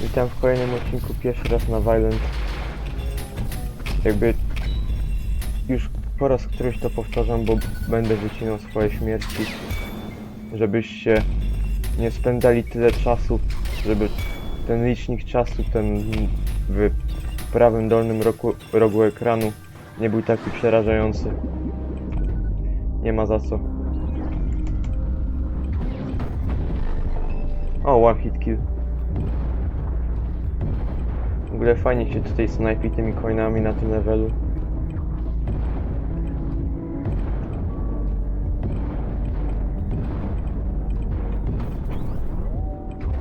Witam w kolejnym odcinku pierwszy raz na Violent. Jakby już po raz któryś to powtarzam, bo będę wycinał swoje śmierci, żebyście nie spędzali tyle czasu, żeby ten licznik czasu, ten w prawym dolnym rogu, rogu ekranu nie był taki przerażający. Nie ma za co. O, one hit kill. Ogóle fajnie się tutaj snajpi tymi coinami na tym levelu.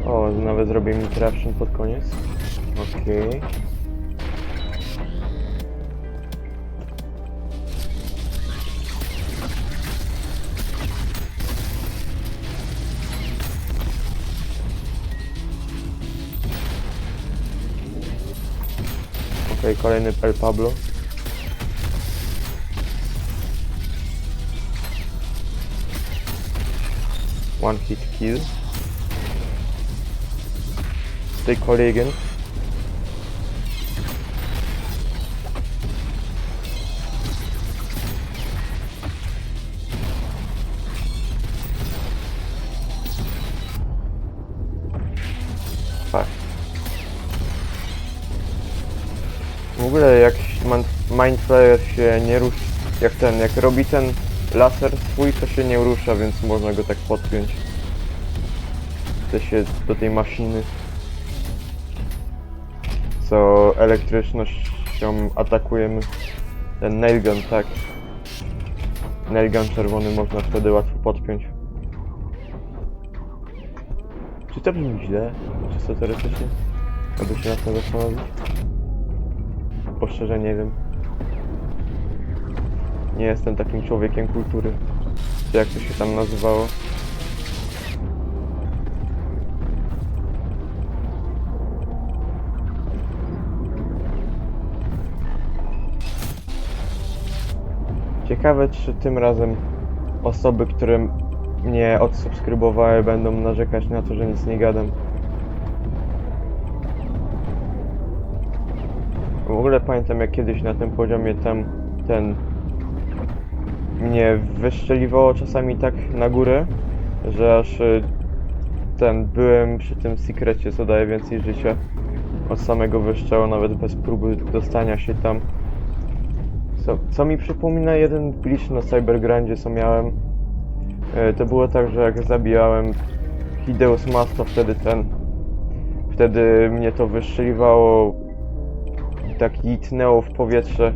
O, nawet zrobię mi pod koniec. Okej. Okej, kolejny El Pablo. One hit kill. Tutaj Kollegin. Mindflayer się nie rusza, jak ten, jak robi ten laser swój, to się nie rusza, więc można go tak podpiąć. Chce się do tej maszyny, co elektrycznością atakujemy. Ten nailgun, tak. Nailgun czerwony można wtedy łatwo podpiąć. Czy to brzmi źle? Czysto teoretycznie? Aby się nad tym zastanowić? Bo szczerze nie wiem. Nie jestem takim człowiekiem kultury. Jak to się tam nazywało? Ciekawe, czy tym razem osoby, które mnie odsubskrybowały, będą narzekać na to, że nic nie gadam. W ogóle pamiętam jak kiedyś na tym poziomie tam ten mnie wyszczeliwało czasami tak na górę, że aż y, ten byłem przy tym sekrecie co daje więcej życia od samego wyszczału, nawet bez próby dostania się tam. Co, co mi przypomina jeden glitch na Cybergrandzie co miałem. Y, To było tak, że jak zabijałem Hideus Masto wtedy ten wtedy mnie to wyszczeliwało tak jitnęło w powietrze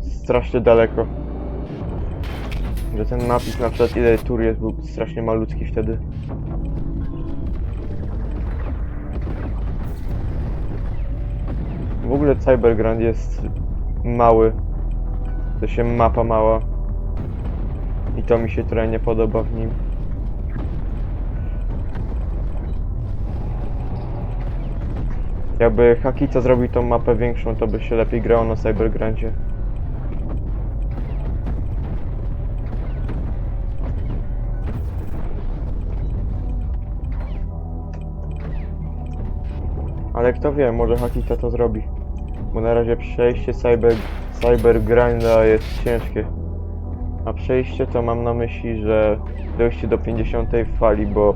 strasznie daleko. Że ten napis na przykład ile tur jest był strasznie malutki wtedy. W ogóle Cybergrand jest mały. To się mapa mała. I to mi się trochę nie podoba w nim. Jakby Hakita zrobił tą mapę większą, to by się lepiej grało na Cybergrandzie. Ale kto wie, może Hakita to zrobi. Bo na razie przejście Cyber, Cybergranda jest ciężkie. A przejście to mam na myśli, że dojście do 50 fali, bo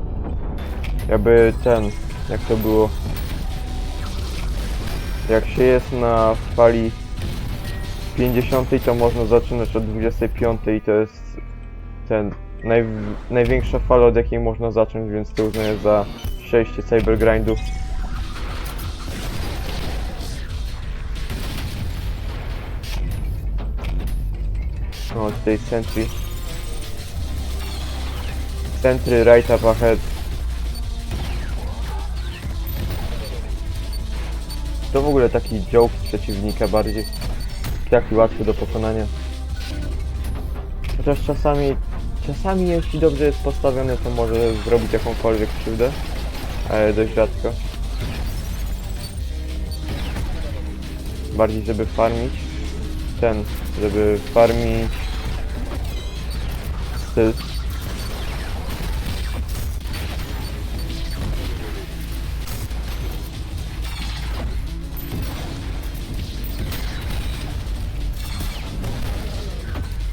jakby ten, jak to było, jak się jest na fali 50 to można zaczynać od 25 i to jest ten naj, największa fala od jakiej można zacząć, więc to uznaję za przejście cybergrindu. O, tutaj sentry. Sentry right up ahead. To w ogóle taki joke przeciwnika bardziej. Taki łatwy do pokonania. Chociaż czasami, czasami jeśli dobrze jest postawiony, to może zrobić jakąkolwiek krzywdę. Ale dość rzadko. Bardziej żeby farmić. Ten, żeby farmić styl.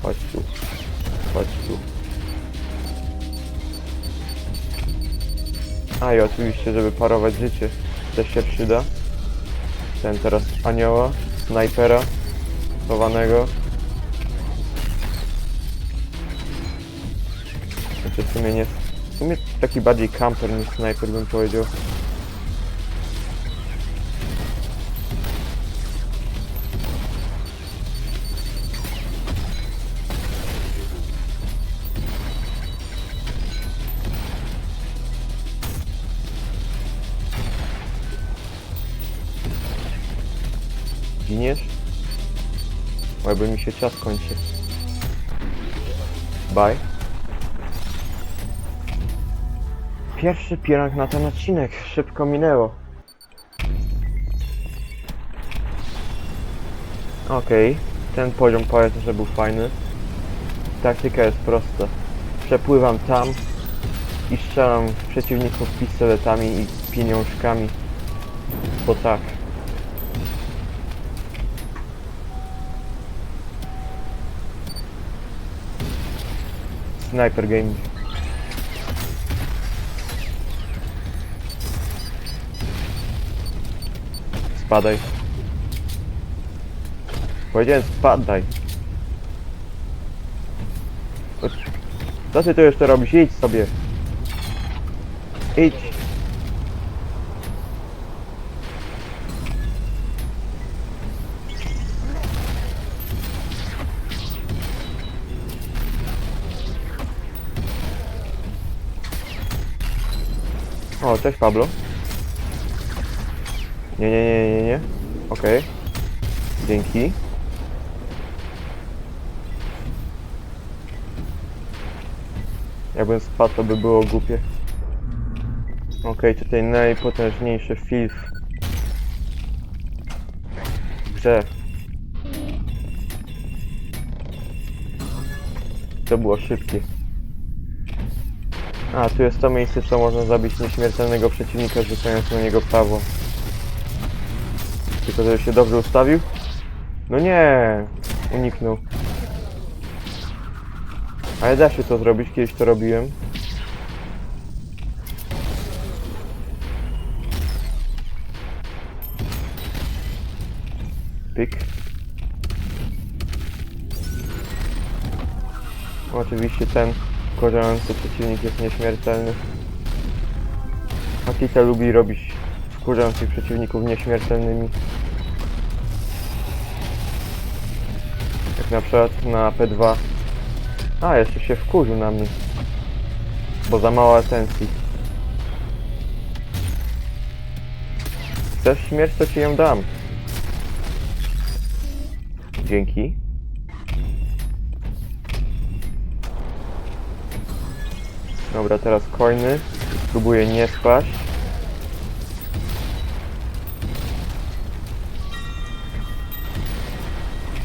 Chodź tu. Chodź tu. A i oczywiście, żeby parować życie, też się przyda. Ten teraz anioła, snajpera, chowanego. Znaczy w sumie nie... W sumie taki bardziej camper niż snajper bym powiedział. Giniesz? Mi się czas kończy. Bye. Pierwszy pierank na ten odcinek. Szybko minęło. Okej. Ten poziom powiedzmy, że był fajny. Taktyka jest prosta. Przepływam tam i strzelam w przeciwników pistoletami i pieniążkami. Bo tak. Sniper Game. Spadaj. Powiedziałem spadaj. Co ty tu jeszcze robisz? Idź sobie. Idź. O, cześć Pablo. Nie, nie, nie, nie, nie. Okej. Dzięki. Jakbym spadł, to by było głupie. Okej, tutaj najpotężniejszy filf w grze. To było szybkie. A, tu jest to miejsce, co można zabić nieśmiertelnego przeciwnika, rzucając na niego prawo. Tylko, żeby się dobrze ustawił? No nie! Uniknął. Ale da się to zrobić, kiedyś to robiłem. Pyk. Oczywiście ten wkurzający przeciwnik jest nieśmiertelny. Akita lubi robić wkurzających przeciwników nieśmiertelnymi. Na przykład na P2. A, jeszcze się wkurzył na mnie. Bo za mało atencji. Chcesz śmierć, to ci ją dam. Dzięki. Dobra, teraz coiny. Spróbuję nie spaść.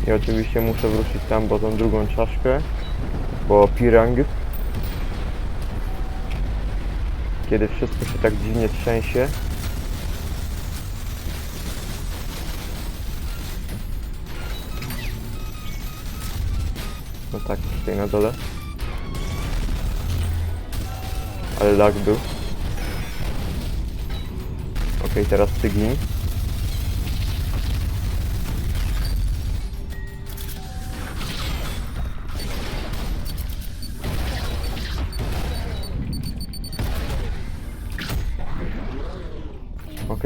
I oczywiście muszę wrócić tam, bo tą drugą czaszkę. Bo pirang. Kiedy wszystko się tak dziwnie trzęsie. No tak, tutaj na dole. Ale lag był. Okej, teraz tygnij.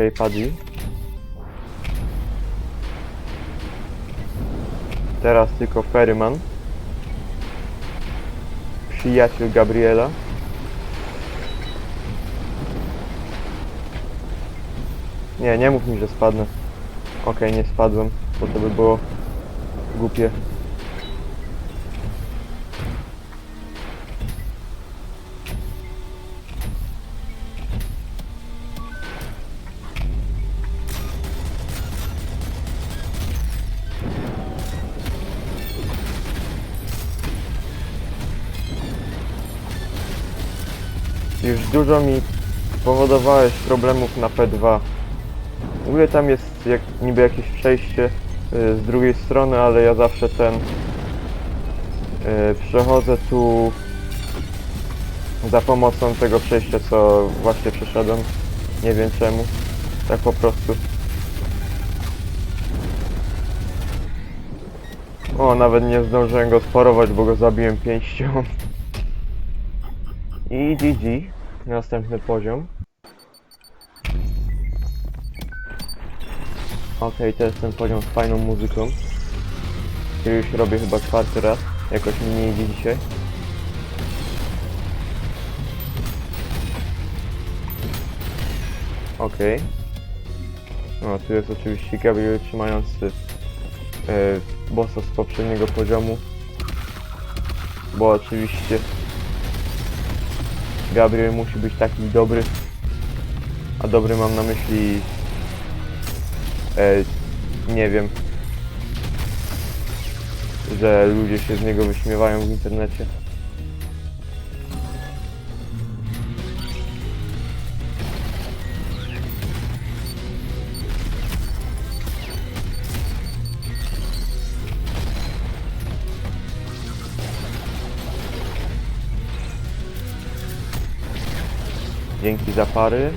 Okej, padli. Teraz tylko Ferryman. Przyjaciel Gabriela. Nie, nie mów mi, że spadnę. Okej, nie spadłem, bo to by było głupie. Dużo mi spowodowałeś problemów na P2. W ogóle tam jest jak, niby jakieś przejście y, z drugiej strony, ale ja zawsze ten y, przechodzę tu za pomocą tego przejścia, co właśnie przeszedłem. Nie wiem czemu. Tak po prostu. O, nawet nie zdążyłem go sporować, bo go zabiłem pięścią. I GG. Następny poziom. Okej, to jest ten poziom z fajną muzyką. Który już robię chyba czwarty raz. Jakoś mi nie idzie dzisiaj. Okej. No, tu jest oczywiście Gabriel trzymający e, bossa z poprzedniego poziomu. Bo oczywiście Gabriel musi być taki dobry. A dobry mam na myśli e, nie wiem że ludzie się z niego wyśmiewają w internecie. Dzięki za pary.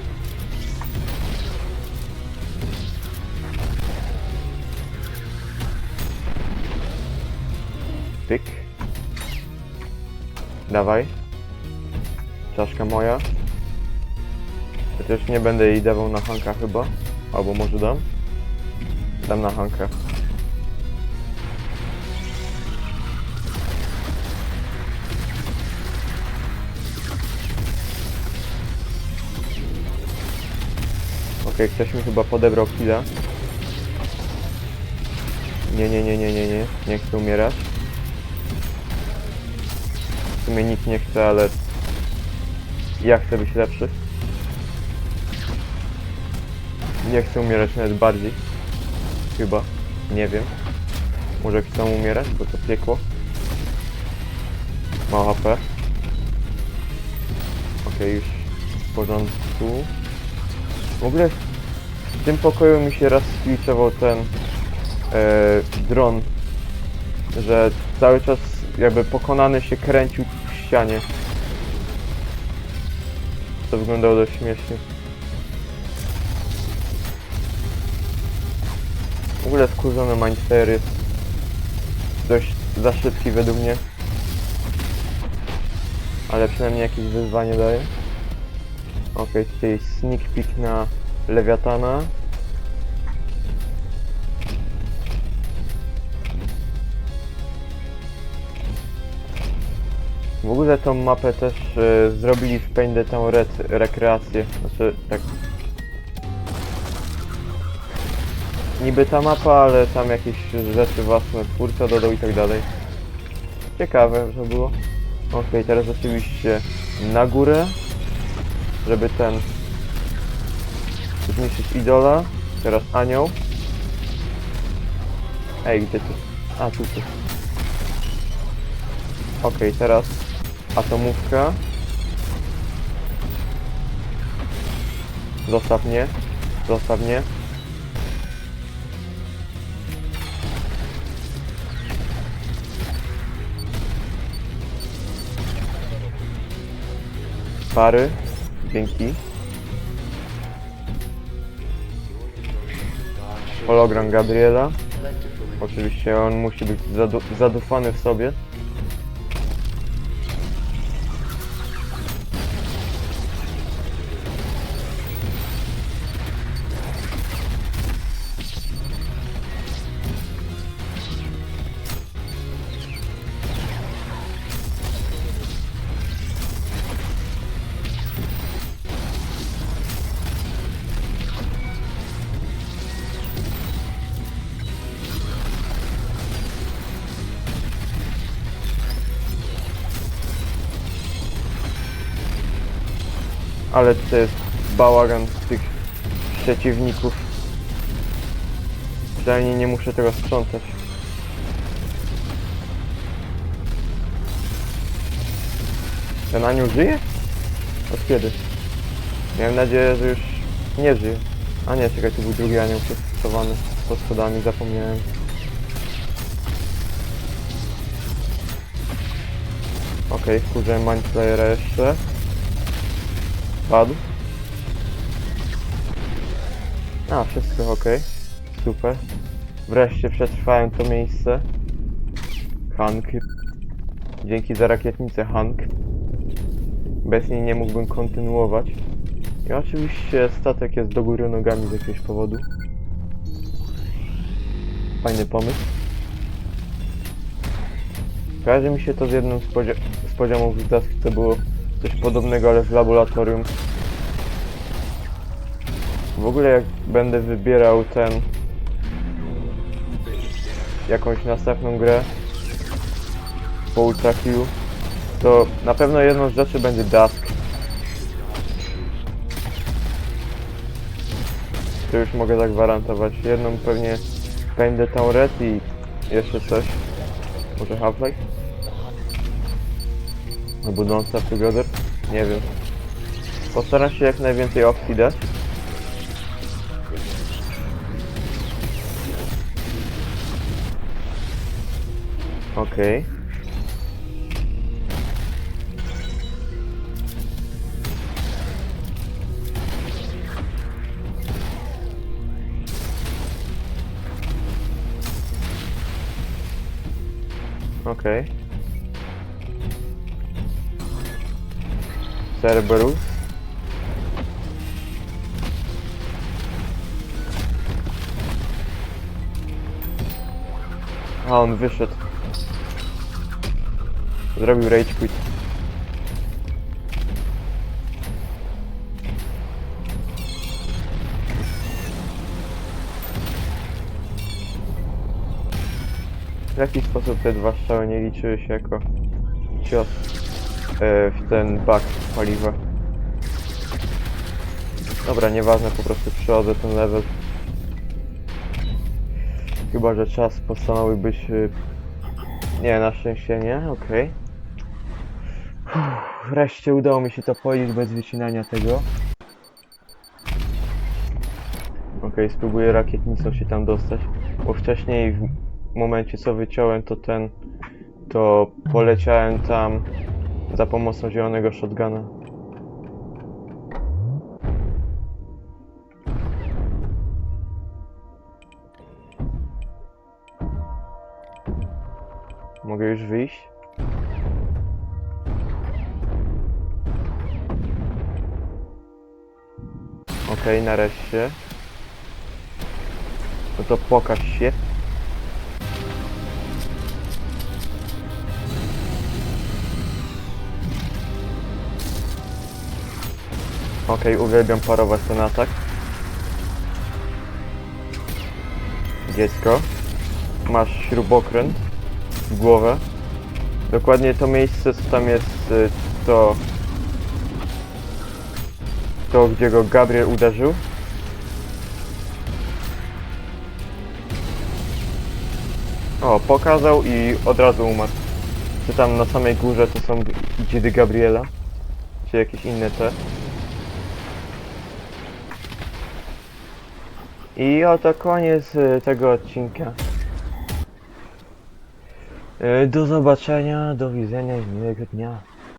Pyk. Dawaj. Czaszka moja. Chociaż nie będę jej dawał na Hanka chyba. Albo może dam? Dam na Hanka. Okej, ktoś mi chyba podebrał killa. Nie, nie, nie, nie, nie, nie. Nie chcę umierać. W sumie nikt nie chce, ale ja chcę być lepszy. Nie chcę umierać nawet bardziej. Chyba. Nie wiem. Może chcą umierać, bo to piekło. Mało HP. Okej, już w porządku. W ogóle w tym pokoju mi się raz skwiczował ten e, dron, że cały czas jakby pokonany się kręcił w ścianie. To wyglądało dość śmiesznie. W ogóle skurzony Mindflayer jest dość za szybki według mnie. Ale przynajmniej jakieś wyzwanie daje. Okej, tutaj jest sneak peek na Lewiatana. W ogóle tą mapę też e, zrobili w the Town Red rekreację. Znaczy tak. Niby ta mapa, ale tam jakieś rzeczy własne twórca dodał i tak dalej. Ciekawe, że było. Okej, teraz oczywiście na górę, żeby ten zniszczyć idola. Teraz anioł. Ej, gdzie ty? A, tu ty. Okej, teraz atomówka. Zostaw mnie. Zostaw mnie. Pary. Dzięki. Hologram Gabriela. Oczywiście on musi być zadu zadufany w sobie. Ale to jest bałagan tych przeciwników. Przynajmniej nie muszę tego sprzątać. Ten anioł żyje? Od kiedy? Miałem nadzieję, że już nie żyje. A nie, czekaj, tu był drugi anioł przystosowany pod schodami, zapomniałem. Okej, okay, wkurzyłem Mindflayera jeszcze. Spadł. A, wszystko ok. Super. Wreszcie przetrwałem to miejsce. Hank. Dzięki za rakietnicę, Hank. Bez niej nie mógłbym kontynuować. I oczywiście statek jest do góry nogami z jakiegoś powodu. Fajny pomysł. Kojarzy mi się to z jednym z, z poziomów z Dusk, to było coś podobnego, ale w laboratorium. W ogóle jak będę wybierał ten... jakąś następną grę po Ultra Q, to na pewno jedną z rzeczy będzie Dusk. To już mogę zagwarantować. Jedną pewnie tą Red i jeszcze coś. Może Half-Life? Starve Together? Nie wiem. Postaram się jak najwięcej opcji dać. Okej. Okej. Cerberus. A, on wyszedł. Zrobił rage quit. W jaki sposób te dwa strzały nie liczyły się jako cios w ten bak paliwa? Dobra, nieważne, po prostu przechodzę ten level. Chyba, że czas postanowił być... Nie, na szczęście nie, okej. Uff, Wreszcie udało mi się to polić bez wycinania tego. Okej, spróbuję rakietnicą się tam dostać, bo wcześniej w momencie co wyciąłem to ten... to poleciałem tam za pomocą zielonego shotguna. Mogę już wyjść? Okej, nareszcie. No to pokaż się. Okej, uwielbiam parować ten atak. Dziecko. Masz śrubokręt w głowę. Dokładnie to miejsce, co tam jest, y, to... To, gdzie go Gabriel uderzył. O, pokazał i od razu umarł. Czy tam na samej górze to są dzidy Gabriela? Czy jakieś inne te? I oto koniec y, tego odcinka. Y, Do zobaczenia, do widzenia i miłego dnia.